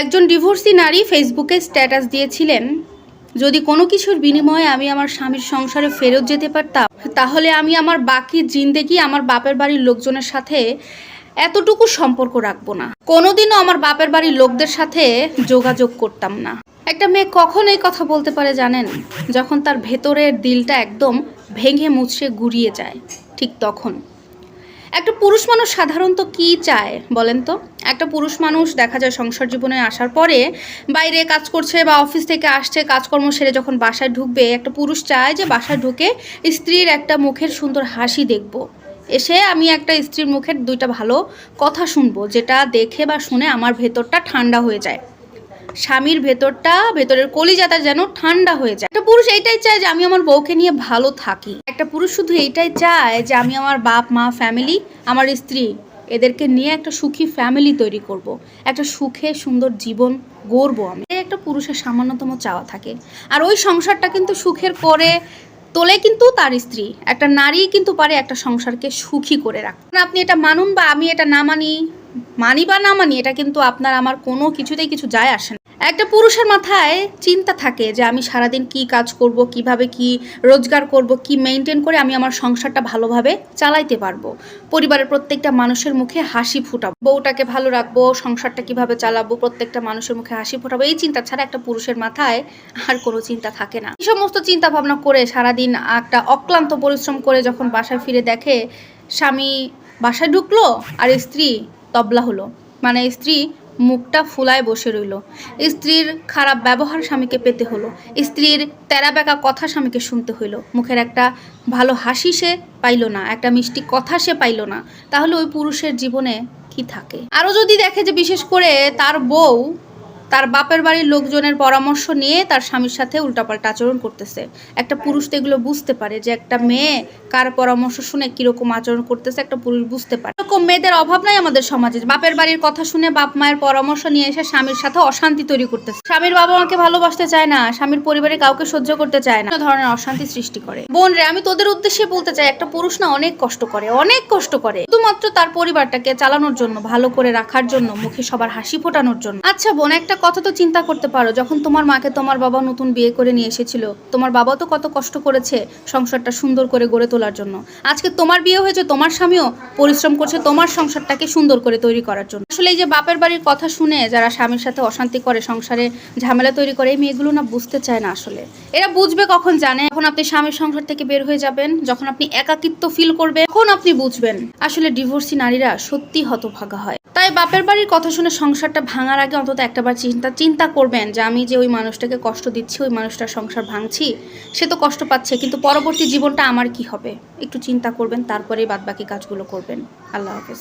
একজন ডিভোর্সি নারী ফেসবুকে স্ট্যাটাস দিয়েছিলেন। যদি কোনো কিছুর বিনিময়ে আমি আমার স্বামীর সংসারে ফেরত যেতে পারতাম, তাহলে আমি আমার বাকি জিন্দেগি আমার বাপের বাড়ির লোকজনের সাথে এতটুকু সম্পর্ক রাখব না। কোনোদিনও আমার বাপের বাড়ির লোকদের সাথে যোগাযোগ করতাম না। একটা মেয়ে কখন এই কথা বলতে পারে জানেন? যখন তার ভেতরের দিলটা একদম ভেঙে মুছড়ে গুড়িয়ে যায়, ঠিক তখন। একটা পুরুষ মানুষ সাধারণত কি চায় বলেন তো? একটা পুরুষ মানুষ দেখা যায় সংসার জীবনে আসার পরে বাইরে কাজ করছে বা অফিস থেকে আসছে, কাজকর্ম সেরে যখন বাসায় ঢুকবে, একটা পুরুষ চায় যে বাসায় ঢুকে স্ত্রীর একটা মুখের সুন্দর হাসি দেখব। এসে আমি একটা স্ত্রীর মুখের দুইটা ভালো কথা শুনব, যেটা দেখে বা শুনে আমার ভেতরটা ঠান্ডা হয়ে যায়। স্বামীর ভেতরটা, ভেতরের কলিজাটা যেন ঠান্ডা হয়ে যায়। একটা পুরুষ এইটাই চায় যে আমি আমার বউকে নিয়ে ভালো থাকি। একটা পুরুষ শুধু এইটাই চায় যে আমি আমার বাপ, মা ফ্যামিলি আমার স্ত্রী, এদেরকে নিয়ে একটা সুখী ফ্যামিলি তৈরি করব। একটা সুখে, সুন্দর জীবন গড়বো আমি। একটা পুরুষের সামান্যতম চাওয়া থাকে। আর ওই সংসারটা কিন্তু সুখের করে তোলে কিন্তু তার স্ত্রী। একটা নারী কিন্তু পারে একটা সংসারকে সুখী করে রাখতে। আপনি এটা মানুন বা আমি এটা না মানি মানি বা না মানি, এটা কিন্তু আপনার আমার কোনো কিছুতেই কিছু যায় আসে না। একটা পুরুষের মাথায় চিন্তা থাকে যে আমি সারাদিন কি কাজ করব, কীভাবে কি রোজগার করব, কি মেনটেন করে আমি আমার সংসারটা ভালোভাবে চালাইতে পারব। পরিবারের প্রত্যেকটা মানুষের মুখে হাসি ফুটাবো। বউটাকে ভালো রাখব, সংসারটা কীভাবে চালাবো, প্রত্যেকটা মানুষের মুখে হাসি ফুটাবো, এই চিন্তা ছাড়া একটা পুরুষের মাথায় আর কোনো চিন্তা থাকে না। এই সমস্ত চিন্তা ভাবনা করে সারাদিন একটা অক্লান্ত পরিশ্রম করে যখন বাসায় ফিরে দেখে স্বামী বাসায় ঢুকলো আর স্ত্রী তবলা হলো। মানে স্ত্রী মুখটা ফুলায় বসে রইল। স্ত্রীর খারাপ ব্যবহার স্বামীকে পেতে হলো। স্ত্রীর তেরা বেকা কথা স্বামীকে শুনতে হইল। মুখের একটা ভালো হাসি সে পাইল না, একটা মিষ্টি কথা সে পাইল না। তাহলে ওই পুরুষের জীবনে কি থাকে? আরও যদি দেখে যে বিশেষ করে তার বউ তার বাপের বাড়ির লোকজনের পরামর্শ নিয়ে তার স্বামীর সাথে উল্টাপাল্টা আচরণ করতেছে। একটা পুরুষ তো এগুলো বুঝতে পারে যে একটা মেয়ে কার পরামর্শ শুনে কীরকম আচরণ করতেছে, একটা পুরুষ বুঝতে পারে। এরকম মেয়েদের অভাব নাই আমাদের সমাজে। বাপের বাড়ির কথা শুনে বাপ মায়ের পরামর্শ নিয়ে এসে স্বামীর সাথে অশান্তি তৈরি করতেছে। স্বামীর বাবা মাকে ভালোবাসতে চায় না, স্বামীর পরিবারে কাউকে সহ্য করতে চায় না। ধরনের অশান্তি সৃষ্টি করে। বোন রে, আমি তোদের উদ্দেশ্যে বলতে চাই, একটা পুরুষ না অনেক কষ্ট করে, অনেক কষ্ট করে। শুধুমাত্র তার পরিবারটাকে চালানোর জন্য, ভালো করে রাখার জন্য, মুখে সবার হাসি ফোটানোর জন্য। আচ্ছা বোন, একটা কথা তো চিন্তা করতে পারো, যখন তোমার মাকে তোমার বাবা নতুন বিয়ে করে নিয়ে এসেছিল, তোমার বাবা তো কত কষ্ট করেছে সংসারটা সুন্দর করে গড়ে তোলার জন্য। আজকে তোমার বিয়ে হয়েছে, তোমার স্বামীও পরিশ্রম করছে তোমার সংসারটাকে সুন্দর করে তৈরি করার জন্য। আসলে এই যে বাপের বাড়ির কথা শুনে যারা স্বামীর সাথে অশান্তি করে, সংসারে ঝামেলা তৈরি করে, এই মেয়েগুলো না বুঝতে চায় না আসলে। এরা বুঝবে কখন জানে, যখন আপনি স্বামীর সংসার থেকে বের হয়ে যাবেন, যখন আপনি একাকিত্ব ফিল করবেন, তখন আপনি বুঝবেন। আসলে ডিভোর্সি নারীরা সত্যি হতভাগা হয়। তাই বাপের বাড়ির কথা শুনে সংসারটা ভাঙার আগে অন্তত একটাবার চিন্তা চিন্তা করবেন যে আমি যে ওই মানুষটাকে কষ্ট দিচ্ছি, ওই মানুষটার সংসার ভাঙছি, সে তো কষ্ট পাচ্ছে, কিন্তু পরবর্তী জীবনটা আমার কি হবে? একটু চিন্তা করবেন, তারপরেই বাদবাকি কাজগুলো করবেন। আল্লাহ হাফেজ।